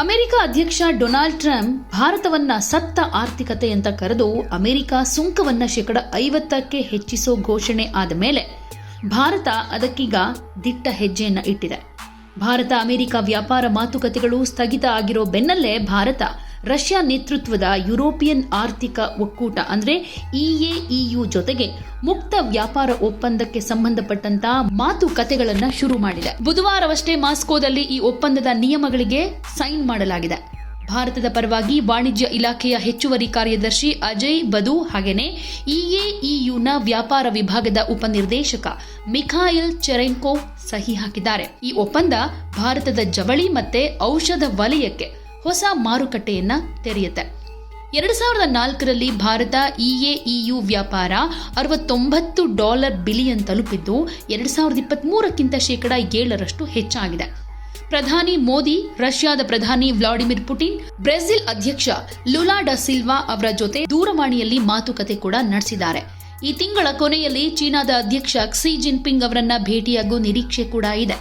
America ಅಧ್ಯಕ್ಷ Donald Trump ಭಾರತವನ್ನ ಸತ್ತ ಆರ್ಥಿಕತೆ ಅಂತ ಕರೆದು ಅಮೆರಿಕ ಸುಂಕವನ್ನ ಶೇಕಡ ಐವತ್ತಕ್ಕೆ ಹೆಚ್ಚಿಸೋ ಘೋಷಣೆ ಆದ ಮೇಲೆ ಭಾರತ ಅದಕ್ಕೀಗ ದಿಟ್ಟ ಹೆಜ್ಜೆಯನ್ನ ಇಟ್ಟಿದೆ. ಭಾರತ, ಅಮೆರಿಕ ವ್ಯಾಪಾರ ಮಾತುಕತೆಗಳು ಸ್ಥಗಿತ ಆಗಿರೋ ಬೆನ್ನಲ್ಲೇ ಭಾರತ, ರಷ್ಯಾ ನೇತೃತ್ವದ ಯುರೋಪಿಯನ್ ಆರ್ಥಿಕ ಒಕ್ಕೂಟ ಅಂದರೆ ಇಎಇಯು ಜೊತೆಗೆ ಮುಕ್ತ ವ್ಯಾಪಾರ ಒಪ್ಪಂದಕ್ಕೆ ಸಂಬಂಧಪಟ್ಟಂತ ಮಾತುಕತೆಗಳನ್ನು ಶುರು ಮಾಡಿದೆ. ಬುಧವಾರವಷ್ಟೇ ಮಾಸ್ಕೋದಲ್ಲಿ ಈ ಒಪ್ಪಂದದ ನಿಯಮಗಳಿಗೆ ಸೈನ್ ಮಾಡಲಾಗಿದೆ. ಭಾರತದ ಪರವಾಗಿ ವಾಣಿಜ್ಯ ಇಲಾಖೆಯ ಹೆಚ್ಚುವರಿ ಕಾರ್ಯದರ್ಶಿ ಅಜಯ್ ಬದು ಹಾಗೆಯೇ ಇಎಇಯುನ ವ್ಯಾಪಾರ ವಿಭಾಗದ ಉಪನಿರ್ದೇಶಕ ಮಿಖಾಯಿಲ್ ಚೆರೆಂಕೋ ಸಹಿ ಹಾಕಿದ್ದಾರೆ. ಈ ಒಪ್ಪಂದ ಭಾರತದ ಜವಳಿ ಮತ್ತೆ ಔಷಧ ವಲಯಕ್ಕೆ ಹೊಸ ಮಾರುಕಟ್ಟೆಯನ್ನ ತೆರೆಯುತ್ತೆ. ಎರಡು ಸಾವಿರದ ನಾಲ್ಕರಲ್ಲಿ ಭಾರತ ಇಎಇಯು ವ್ಯಾಪಾರ ಅರವತ್ತೊಂಬತ್ತು ಡಾಲರ್ ಬಿಲಿಯನ್ ತಲುಪಿದ್ದು, ಎರಡು ಸಾವಿರದ ಇಪ್ಪತ್ತ್ಮೂರಕ್ಕಿಂತ ಶೇಕಡ ಏಳರಷ್ಟು ಹೆಚ್ಚಾಗಿದೆ. ಪ್ರಧಾನಿ ಮೋದಿ, ರಷ್ಯಾದ ಪ್ರಧಾನಿ ವ್ಲಾಡಿಮಿರ್ ಪುಟಿನ್, ಬ್ರೆಜಿಲ್ ಅಧ್ಯಕ್ಷ ಲುಲಾ ಡ ಸಿಲ್ವಾ ಅವರ ಜೊತೆ ದೂರವಾಣಿಯಲ್ಲಿ ಮಾತುಕತೆ ಕೂಡ ನಡೆಸಿದ್ದಾರೆ. ಈ ತಿಂಗಳ ಕೊನೆಯಲ್ಲಿ ಚೀನಾದ ಅಧ್ಯಕ್ಷ ಕ್ಸಿ ಜಿನ್ಪಿಂಗ್ ಅವರನ್ನ ಭೇಟಿಯಾಗುವ ನಿರೀಕ್ಷೆ ಕೂಡ ಇದೆ.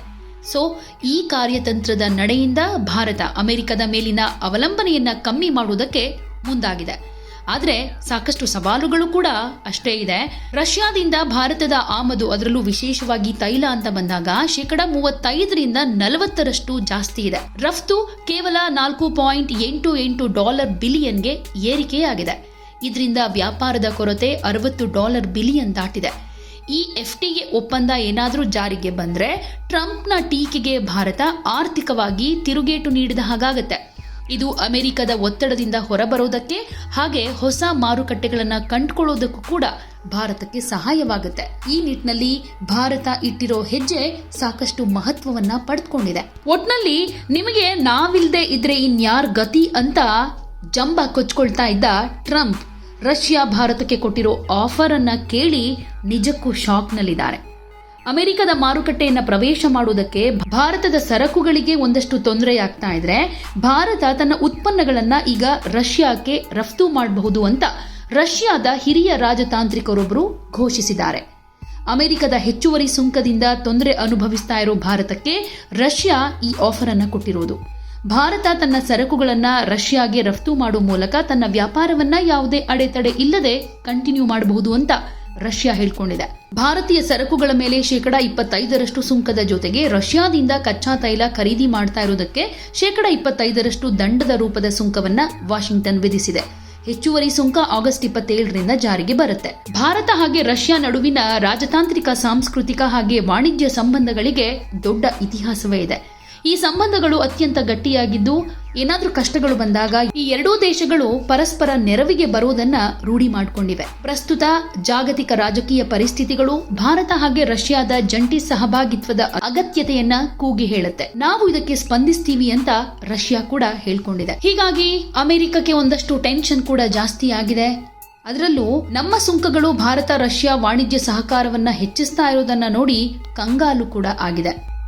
ಸೊ, ಈ ಕಾರ್ಯತಂತ್ರದ ನಡೆಯಿಂದ ಭಾರತ ಅಮೆರಿಕದ ಮೇಲಿನ ಅವಲಂಬನೆಯನ್ನ ಕಮ್ಮಿ ಮಾಡುವುದಕ್ಕೆ ಮುಂದಾಗಿದೆ. ಆದರೆ ಸಾಕಷ್ಟು ಸವಾಲುಗಳು ಕೂಡ ಅಷ್ಟೇ ಇದೆ. ರಷ್ಯಾದಿಂದ ಭಾರತದ ಆಮದು ಅದರಲ್ಲೂ ವಿಶೇಷವಾಗಿ ತೈಲ ಅಂತ ಬಂದಾಗ ಶೇಕಡ ಮೂವತ್ತೈದರಿಂದ ನಲವತ್ತರಷ್ಟು ಜಾಸ್ತಿ ಇದೆ. ರಫ್ತು ಕೇವಲ ನಾಲ್ಕು ಪಾಯಿಂಟ್ ಎಂಟು ಎಂಟು ಡಾಲರ್ ಬಿಲಿಯನ್ಗೆ ಏರಿಕೆಯಾಗಿದೆ. ಇದರಿಂದ ವ್ಯಾಪಾರದ ಕೊರತೆ ಅರವತ್ತು ಡಾಲರ್ ಬಿಲಿಯನ್ ದಾಟಿದೆ. ಈ ಎಫ್ ಟಿಎ ಒಪ್ಪಂದ ಏನಾದರೂ ಜಾರಿಗೆ ಬಂದರೆ ಟ್ರಂಪ್ನ ಟೀಕೆಗೆ ಭಾರತ ಆರ್ಥಿಕವಾಗಿ ತಿರುಗೇಟು ನೀಡಿದ ಹಾಗಾಗತ್ತೆ. ಇದು ಅಮೆರಿಕದ ಒತ್ತಡದಿಂದ ಹೊರಬರೋದಕ್ಕೆ ಹಾಗೆ ಹೊಸ ಮಾರುಕಟ್ಟೆಗಳನ್ನು ಕಂಡುಕೊಳ್ಳೋದಕ್ಕೂ ಕೂಡ ಭಾರತಕ್ಕೆ ಸಹಾಯವಾಗುತ್ತೆ. ಈ ನಿಟ್ಟಿನಲ್ಲಿ ಭಾರತ ಇಟ್ಟಿರೋ ಹೆಜ್ಜೆ ಸಾಕಷ್ಟು ಮಹತ್ವವನ್ನ ಪಡೆದುಕೊಂಡಿದೆ. ಒಟ್ನಲ್ಲಿ ನಿಮಗೆ ನಾವಿಲ್ದೆ ಇದ್ರೆ ಇನ್ಯಾರ್ ಗತಿ ಅಂತ ಜಂಬ ಕೊಚ್ಕೊಳ್ತಾ ಇದ್ದ ಟ್ರಂಪ್ ರಷ್ಯಾ ಭಾರತಕ್ಕೆ ಕೊಟ್ಟಿರೋ ಆಫರ್ ಅನ್ನ ಕೇಳಿ ನಿಜಕ್ಕೂ ಶಾಕ್ನಲ್ಲಿದ್ದಾರೆ ಅಮೆರಿಕದ ಮಾರುಕಟ್ಟೆಯನ್ನು ಪ್ರವೇಶ ಮಾಡುವುದಕ್ಕೆ ಭಾರತದ ಸರಕುಗಳಿಗೆ ಒಂದಷ್ಟು ತೊಂದರೆಯಾಗ್ತಾ ಇದ್ರೆ ಭಾರತ ತನ್ನ ಉತ್ಪನ್ನಗಳನ್ನ ಈಗ ರಷ್ಯಾಕ್ಕೆ ರಫ್ತು ಮಾಡಬಹುದು ಅಂತ ರಷ್ಯಾದ ಹಿರಿಯ ರಾಜತಾಂತ್ರಿಕರೊಬ್ಬರು ಘೋಷಿಸಿದ್ದಾರೆ. ಅಮೆರಿಕದ ಹೆಚ್ಚುವರಿ ಸುಂಕದಿಂದ ತೊಂದರೆ ಅನುಭವಿಸ್ತಾ ಇರೋ ಭಾರತಕ್ಕೆ ರಷ್ಯಾ ಈ ಆಫರ್ ಅನ್ನು ಕೊಟ್ಟಿರೋದು. ಭಾರತ ತನ್ನ ಸರಕುಗಳನ್ನು ರಷ್ಯಾಗೆ ರಫ್ತು ಮಾಡುವ ಮೂಲಕ ತನ್ನ ವ್ಯಾಪಾರವನ್ನ ಯಾವುದೇ ಅಡೆತಡೆ ಇಲ್ಲದೆ ಕಂಟಿನ್ಯೂ ಮಾಡಬಹುದು ಅಂತ ರಷ್ಯಾ ಹೇಳ್ಕೊಂಡಿದೆ. ಭಾರತೀಯ ಸರಕುಗಳ ಮೇಲೆ ಶೇಕಡ ಇಪ್ಪತ್ತೈದರಷ್ಟು ಸುಂಕದ ಜೊತೆಗೆ ರಷ್ಯಾದಿಂದ ಕಚ್ಚಾ ತೈಲ ಖರೀದಿ ಮಾಡ್ತಾ ಇರುವುದಕ್ಕೆ ಶೇಕಡ ಇಪ್ಪತ್ತೈದರಷ್ಟು ದಂಡದ ರೂಪದ ಸುಂಕವನ್ನ ವಾಷಿಂಗ್ಟನ್ ವಿಧಿಸಿದೆ. ಹೆಚ್ಚುವರಿ ಸುಂಕ ಆಗಸ್ಟ್ ಇಪ್ಪತ್ತೇಳರಿಂದ ಜಾರಿಗೆ ಬರುತ್ತೆ. ಭಾರತ ಹಾಗೆ ರಷ್ಯಾ ನಡುವಿನ ರಾಜತಾಂತ್ರಿಕ, ಸಾಂಸ್ಕೃತಿಕ ಹಾಗೆ ವಾಣಿಜ್ಯ ಸಂಬಂಧಗಳಿಗೆ ದೊಡ್ಡ ಇತಿಹಾಸವೇ ಇದೆ. ಈ ಸಂಬಂಧಗಳು ಅತ್ಯಂತ ಗಟ್ಟಿಯಾಗಿದ್ದು, ಏನಾದರೂ ಕಷ್ಟಗಳು ಬಂದಾಗ ಈ ಎರಡೂ ದೇಶಗಳು ಪರಸ್ಪರ ನೆರವಿಗೆ ಬರುವುದನ್ನ ರೂಢಿ ಮಾಡಿಕೊಂಡಿವೆ. ಪ್ರಸ್ತುತ ಜಾಗತಿಕ ರಾಜಕೀಯ ಪರಿಸ್ಥಿತಿಗಳು, ಭಾರತ ಹಾಗೆ ರಷ್ಯಾದ ಜಂಟಿ ಸಹಭಾಗಿತ್ವದ ಅಗತ್ಯತೆಯನ್ನ ಕೂಗಿ ಹೇಳುತ್ತೆ. ನಾವು ಇದಕ್ಕೆ ಸ್ಪಂದಿಸ್ತೀವಿ ಅಂತ ರಷ್ಯಾ ಕೂಡ ಹೇಳ್ಕೊಂಡಿದೆ. ಹೀಗಾಗಿ ಅಮೆರಿಕಕ್ಕೆ ಒಂದಷ್ಟು ಟೆನ್ಷನ್ ಕೂಡ ಜಾಸ್ತಿ ಆಗಿದೆ. ಅದರಲ್ಲೂ ನಮ್ಮ ಸುಂಕಗಳು ಭಾರತ ರಷ್ಯಾ ವಾಣಿಜ್ಯ ಸಹಕಾರವನ್ನ ಹೆಚ್ಚಿಸ್ತಾ ಇರೋದನ್ನ ನೋಡಿ ಕಂಗಾಲು ಕೂಡ ಆಗಿದೆ.